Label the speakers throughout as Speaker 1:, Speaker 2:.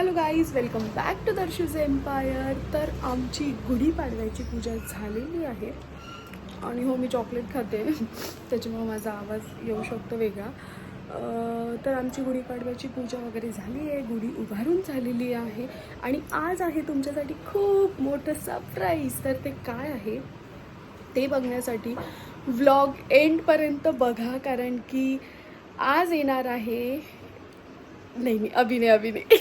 Speaker 1: Hello guys welcome back to Darshu's empire. तर आमची गुढीपाडव्याची पूजा झालेली आहे. आणि हो मी चॉकलेट खाते. त्याच्यामुळे माझा आवाज येऊ शकतो वेगळा. तर आमची गुढीपाडव्याची पूजा वगैरे झाली आहे. गुढी उभारून झालेली आहे. आणि आज आहे तुमच्यासाठी खूप मोठं सरप्राईज तर ते काय आहे ते बघण्यासाठी व्लॉग एंडपर्यंत बघा. कारण की आज येणार आहे नाही नाही अभिनय अभिनय.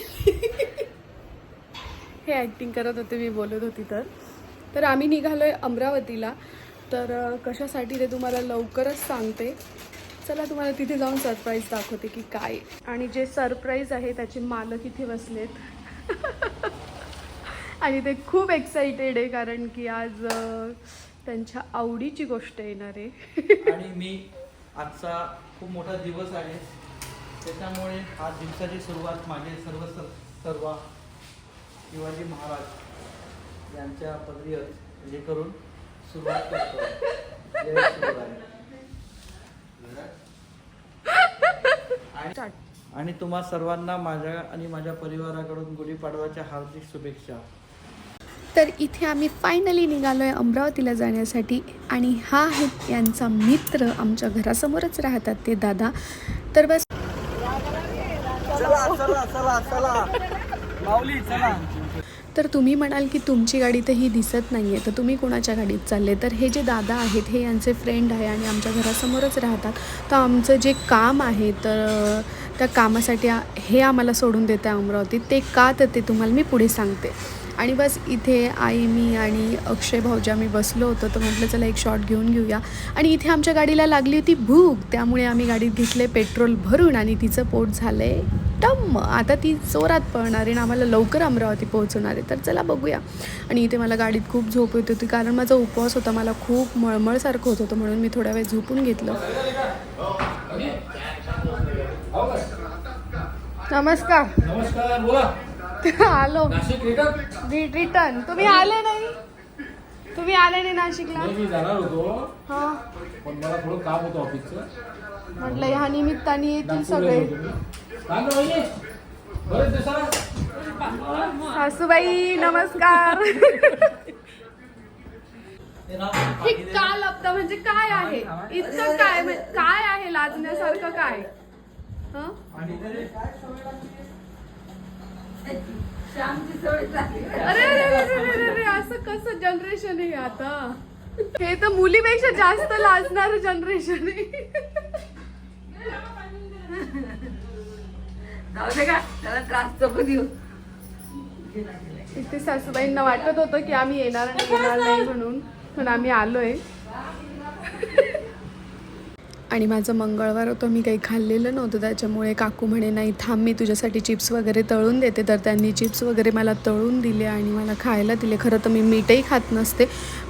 Speaker 1: हे ॲक्टिंग करत होते मी बोलत होती तर. तर आम्ही निघालो आहे अमरावतीला. तर कशासाठी ते तुम्हाला लवकरच सांगते. चला तुम्हाला तिथे जाऊन सरप्राईज दाखवते की काय आणि जे सरप्राईज आहे त्याचे मालक इथे बसलेत. आणि ते खूप एक्साइटेड आहे कारण की आज त्यांच्या आवडीची गोष्ट येणार आहे.
Speaker 2: आणि मी आजचा खूप मोठा दिवस आहे. त्याच्यामुळे आज दिवसाची सुरुवात माझे सर्व सर्व शिवाजी महाराज यांच्या पदरी हे करून सुरुवात करतो. जय शिवराय. आणि- तुम्हा सर्वांना माझ्या आणि माझ्या परिवाराकडून गुढीपाडव्याच्या हार्दिक शुभेच्छा.
Speaker 1: तर इथे आम्ही फायनली निघालो आहे अमरावतीला जाण्यासाठी आणि हा आहे यांचा मित्र आमच्या घरासमोरच राहतात ते दादा. तर बस
Speaker 2: चला चला चला चला.
Speaker 1: तर तुम्ही म्हणाल की तुमची गाडी तर ही दिसत नाही आहे तर तुम्ही कोणाच्या गाडीत चालले? तर हे जे दादा आहेत हे यांचे फ्रेंड आहे आणि आमच्या घरासमोरच राहतात. तर आमचं जे काम आहे तर त्या कामासाठी हे आम्हाला सोडून देतं आहे अमरावतीत ते का तर ते तुम्हाला मी पुढे सांगते. आणि बस इथे आई मी आणि अक्षय भाऊजा मी बसलो होतो. तर म्हटलं चला एक शॉट घेऊन घेऊया. आणि इथे आमच्या गाडीला लागली होती भूक. त्यामुळे आम्ही गाडीत घेतले पेट्रोल भरून आणि तिचं पोट झालं आहे टम्म आता ती जोरात पळणार आहे आणि आम्हाला लवकर अमरावती पोहोचवणार आहे. तर चला बघूया. आणि इथे मला गाडीत खूप झोप येत होती कारण माझा उपवास होता. मला खूप मळमळसारखं होत होतं म्हणून मी थोड्या वेळ झोपून घेतलं. नमस्कार.
Speaker 2: नमस्कार. बोला.
Speaker 1: आलो.
Speaker 2: रिटर्न
Speaker 1: रिटर्न तुम्ही आले नाही? तुम्ही आले नाही नाशिकला?
Speaker 3: मी जाणार होतो.
Speaker 1: हा.
Speaker 3: पण मला थोडं काम होतं ऑफिसचं
Speaker 1: म्हटलं ह्या निमित्ताने येतील सगळे. सासूबाई नमस्कार. हे का लपतं म्हणजे काय आहे? इतकं काय म्हणजे काय आहे लाजण्यासारखं काय? हं? अरे अरे अरे अरे अरे अरे असं कसं जनरेशन आहे आता? हे तर मुलीपेक्षा जास्त लाजणार जनरेशन आहे.
Speaker 4: जाऊ दे का त्याला त्रास नको देऊ.
Speaker 1: इथे सासूबाईंना वाटत होतं की आम्ही येणार आणि येणार नाही म्हणून पण आम्ही आलोय. आणि माझं मंगळवार होतं मी काही खाल्लेलं नव्हतं. त्याच्यामुळे काकू म्हणे नाही थांब मी तुझ्यासाठी चिप्स वगैरे तळून देते. तर त्यांनी चिप्स वगैरे मला तळून दिले आणि मला खायला दिले. खरं तर मी मीठही खात नसते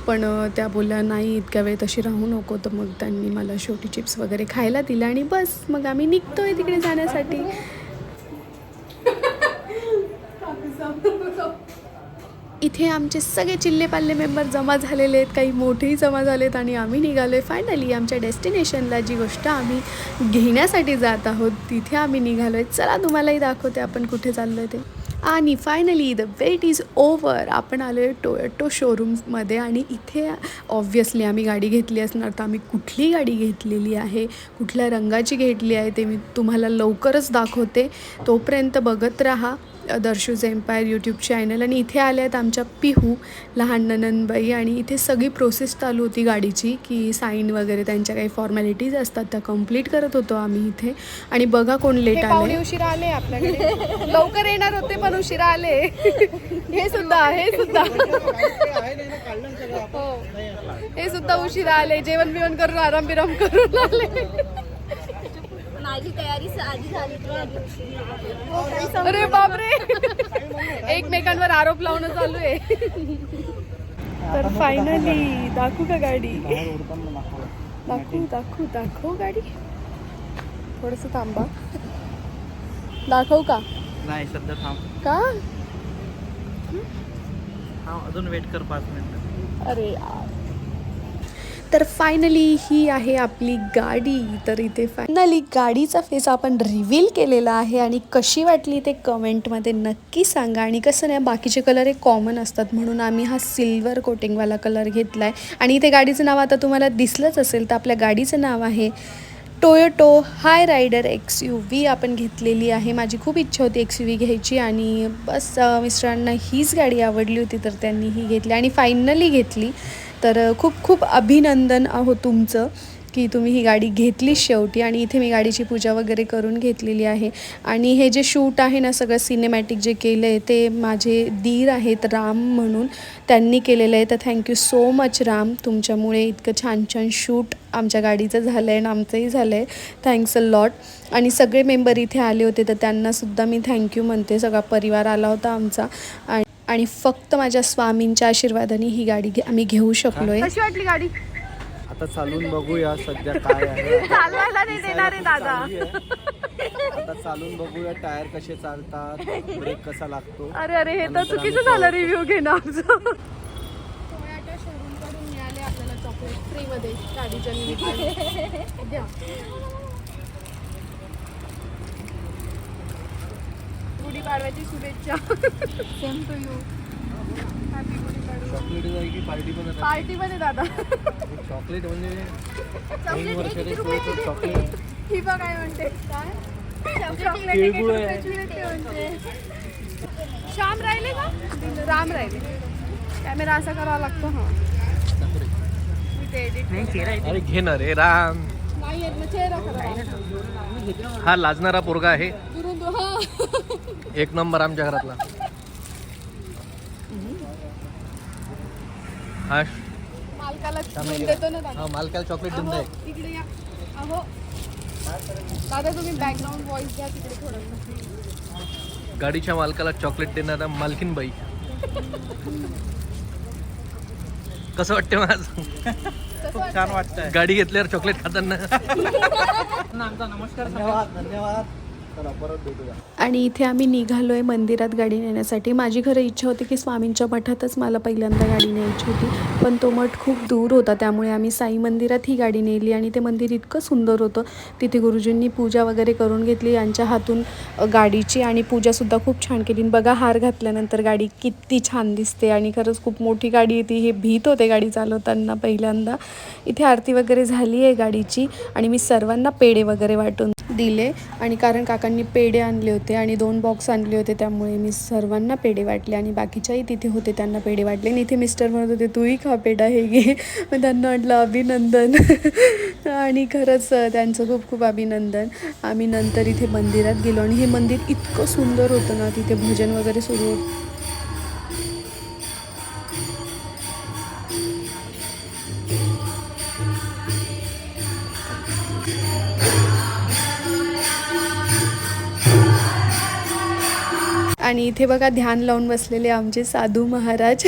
Speaker 1: पण त्या बोलल्या नाही इतक्या वेळ तशी राहू नको. तर मग त्यांनी मला शेवटी चिप्स वगैरे खायला दिले आणि बस मग आम्ही निघतो आहे तिकडे जाण्यासाठी. इथे आमचे सगळे चिल्ले पाल्ले मेंबर जमा झालेले आहेत काही मोठेही जमा झालेत आणि आम्ही निघालो आहे फायनली आमच्या डेस्टिनेशनला जी गोष्ट आम्ही घेण्यासाठी जात आहोत तिथे आम्ही निघालो आहे चला तुम्हालाही दाखवते आपण कुठे चाललो आहे ते. आणि finally the wait is over आपण आलो आहे टोयोटो शोरूम्समध्ये आणि इथे ऑब्व्हियसली आम्ही गाडी घेतली असणार तर आम्ही कुठली गाडी घेतलेली आहे कुठल्या रंगाची घेतली आहे ते मी तुम्हाला लवकरच दाखवते. तोपर्यंत बघत राहा. दर्शूज एम्पायर यूट्यूब चॅनल आणि इथे आल्या आहेत आमच्या पिहू लहान नननबाई आणि इथे सगळी प्रोसेस चालू होती गाडीची की साईन वगैरे त्यांच्या काही फॉर्मॅलिटीज असतात त्या कंप्लीट करत होतो आम्ही इथे. आणि बघा कोण लेट आले. उशिरा आले आपल्याकडे. लवकर येणार होते पण उशिरा आले. हे सुद्धा हे सुद्धा. हो. हे सुद्धा उशिरा आले. जेवण बिवण करून आराम बिराम करून आले.
Speaker 4: माझी तयारी आधी झाली.
Speaker 1: अरे बापरे! एकमेकांवर आरोप लावणं चालू आहे. तर फायनली दाखवू का गाडी? दाखवू दाखवू दाखवू गाडी? थोडस थांबा. दाखवू का?
Speaker 2: नाही सध्या थांब.
Speaker 1: का?
Speaker 2: अजून वेट कर पाच मिनिटं.
Speaker 1: अरे यार. तर फायनली ही आहे आपली गाडी. तर इथे फायनली गाडीचा फेस आपण रिव्हील केलेला आहे आणि कशी वाटली ते कमेंटमध्ये नक्की सांगा. आणि कसं नाही बाकीचे कलर हे कॉमन असतात म्हणून आम्ही हा सिल्वर कोटिंगवाला कलर घेतला आहे आणि इथे गाडीचं नाव आता तुम्हाला दिसलंच असेल तर आपल्या गाडीचं नाव आहे Toyota Hyryder X U V आपण घेतलेली आहे. माझी खूप इच्छा होती एक्स यू व्ही घ्यायची आणि बस मिस्टरांना हीच गाडी आवडली होती तर त्यांनी ही घेतली आणि फायनली घेतली. तर खूप खूप अभिनंदन आहो तुमचं की तुम्ही ही गाडी घेतली शेवटी आणि इथे मी गाडीची पूजा वगैरे करून घेतलेली आहे. आणि हे जे शूट आहे ना सगळं सिनेमॅटिक जे केलं आहे ते माझे दीर आहेत राम म्हणून. त्यांनी केलेलं आहे. तर थँक्यू सो मच राम. तुमच्यामुळे इतकं छान छान शूट आमच्या गाडीचं झालं आहे आणि आमचंही झालं आहे थँक्स अ लॉट आणि सगळे मेंबर इथे आले होते तर त्यांनासुद्धा मी थँक्यू म्हणते. सगळा परिवार आला होता आमचा. आणि आणि फक्त माझ्या स्वामींच्या आशीर्वादाने ही गाडी घे आम्ही घेऊ शकलो आहे कशी वाटली गाडी?
Speaker 2: आता चालून बघूया सध्या काय आहे.
Speaker 1: चालवायला नाही देणार आहे दादा.
Speaker 2: आहे. आता चालून बघूया टायर कसे चालतात ब्रेक कसा लागतो.
Speaker 1: अरे अरे हे तर चुकीचं झालं रिव्ह्यू घेणं आमचं टोमॅटो शोरूमकडून मिळाले आपल्याला चॉकलेट फ्रीमध्ये गाडीच्या निमित्ताने. द्या. गुढीपाडव्याची शुभेच्छा. Same to you happy Gudi Padwa
Speaker 2: chocolate आहे की पार्टी पण आता
Speaker 1: पार्टीमध्ये दादा.
Speaker 2: चॉकलेट म्हणजे
Speaker 1: चॉकलेट किती रुपयाची
Speaker 2: चॉकलेट
Speaker 1: ही बघ काय म्हणते. काय? चॉकलेट
Speaker 2: आहे.
Speaker 1: रुपयाची म्हणते. श्याम राहिले का? राम राहिले. कॅमेरा असा करावा लागतो हा. Edit
Speaker 5: अरे घे ना रे राम.
Speaker 1: नाही येत ना चेहरा खरा
Speaker 5: हा लाजणारा पोरगा आहे.
Speaker 1: दुरून दु- हा.
Speaker 5: एक नंबर आमच्या घरातला. हा
Speaker 1: मालकाला घेऊन देतो ना दादा.
Speaker 5: हा मालकाला चॉकलेट देऊन
Speaker 1: अहो,
Speaker 5: दे.
Speaker 1: तिकडे या. अहो. दादा तुम्ही बॅकग्राऊंड व्हॉइस द्या तिकडे थोडं.
Speaker 5: गाडीच्या मालकाला चॉकलेट देणारा मालकीन बाई कसं वाटते माझ
Speaker 2: खूप छान वाटतंय?
Speaker 5: गाडी घेतल्यावर चॉकलेट खाताना.
Speaker 2: धन्यवाद धन्यवाद. चला परत भेटूया.
Speaker 1: आणि इथे आम्ही निघालो आहे मंदिरात गाडी नेण्यासाठी. माझी खरं इच्छा होती की स्वामींच्या मठातच मला पहिल्यांदा गाडी न्यायची होती पण तो मठ खूप दूर होता त्यामुळे आम्ही साई मंदिरात ही गाडी नेली आणि ते मंदिर इतकं सुंदर होतं. तिथे गुरुजींनी पूजा वगैरे करून घेतली यांच्या हातून गाडीची आणि पूजासुद्धा खूप छान केली. आणि बघा हार घातल्यानंतर गाडी किती छान दिसते आणि खरंच खूप मोठी गाडी येते हे भीत होते गाडी चालवताना पहिल्यांदा. इथे आरती वगैरे झाली आहे गाडीची आणि मी सर्वांना पेढे वगैरे वाटून दिले आणि कारण काकांनी पेढे आणले होते आणि दोन बॉक्स आणले होते त्यामुळे मी सर्वांना पेढे वाटले आणि बाकीच्याही तिथे होते त्यांना पेढे वाटले. आणि इथे मिस्टर म्हणत होते तूही खा पेढा हे घे. मग त्यांना वाटलं अभिनंदन. आणि खरंच त्यांचं खूप खूप अभिनंदन. आम्ही नंतर इथे मंदिरात गेलो आणि हे मंदिर इतकं सुंदर होतं ना तिथे भजन वगैरे सुरू आणि इथे बघा ध्यान लावून बसलेले आमचे साधू महाराज.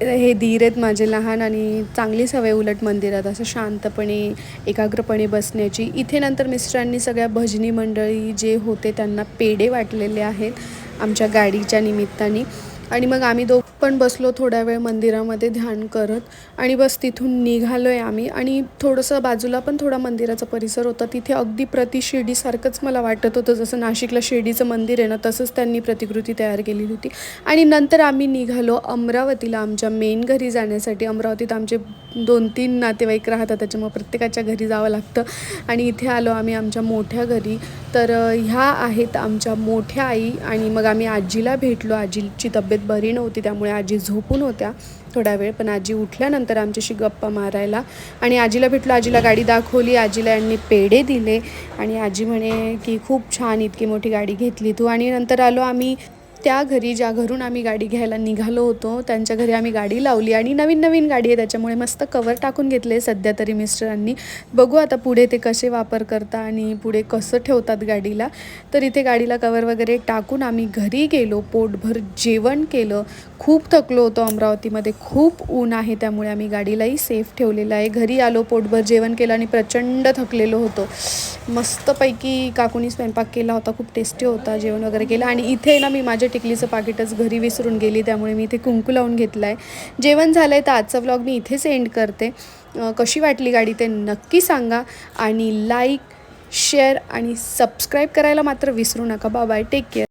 Speaker 1: हे धीर आहेत माझे लहान आणि चांगली सवय उलट मंदिरात असं शांतपणे एकाग्रपणे बसण्याची. इथे नंतर मिस्टरांनी सगळ्या भजनी मंडळी जे होते त्यांना पेढे वाटलेले आहेत आमच्या गाडीच्या निमित्ताने. आणि मग आम्ही दोघ पण बसलो थोड्या वेळ मंदिरामध्ये ध्यान करत आणि बस तिथून निघालो आहे आम्ही. आणि थोडंसं बाजूला पण थोडा मंदिराचा परिसर होता. तिथे अगदी प्रति शिर्डीसारखंच मला वाटत होतं. जसं नाशिकला शिर्डीचं मंदिर आहे ना तसंच त्यांनी प्रतिकृती तयार केलेली होती. आणि नंतर आम्ही निघालो अमरावतीला आमच्या मेन घरी जाण्यासाठी. अमरावतीत आमचे दोन तीन नातेवाईक राहतात. त्याच्यामुळे प्रत्येकाच्या घरी जावं लागतं. आणि इथे आलो आम्ही आमच्या मोठ्या घरी. तर ह्या आहेत आमच्या मोठ्या आई आणि मग आम्ही आजीला भेटलो. आजीची तब्येत बरी नव्हती त्यामुळे आजी झोपून होत्या थोडा वेळ. पण आजी उठल्यानंतर आमच्याशी गप्पा मारायला आणि आजीला भेटलो आजीला गाडी दाखवली आजीला यांनी पेढे दिले आणि आजी म्हणे की खूप छान इतकी मोठी गाडी घेतली तू. आणि नंतर आलो आम्ही त्या घरी ज्या घरून आम्ही गाडी घ्यायला निघालो होतो त्यांच्या घरी आम्ही गाडी लावली आणि नवीन नवीन गाडी आहे त्याच्यामुळे मस्त कवर टाकून घेतले सध्या तरी मिस्टरांनी. बघू आता पुढे ते कसे वापर करता आणि पुढे कसं ठेवतात गाडीला. तर इथे गाडीला कवर वगैरे टाकून आम्ही घरी गेलो पोटभर जेवण केलं. खूप थकलो होतो अमरावतीमध्ये खूप ऊन आहे त्यामुळे आम्ही गाडीलाही सेफ ठेवलेलं आहे. घरी आलो पोटभर जेवण केलं आणि प्रचंड थकलेलो होतो. मस्तपैकी काकूनी स्वयंपाक केला होता खूप टेस्टी होता जेवण वगैरे केलं आणि इथे ना मी माझ्या टिकलीचं पाकिटच घरी विसरून गेली त्यामुळे मी इथे कुंकू लावून घेतलं आहे जेवण झालं आहे तर आजचा व्लॉग मी इथेच एंड करते. कशी वाटली गाडी ते नक्की सांगा. आणि लाईक शेअर आणि सबस्क्राईब करायला मात्र विसरू नका. Bye take care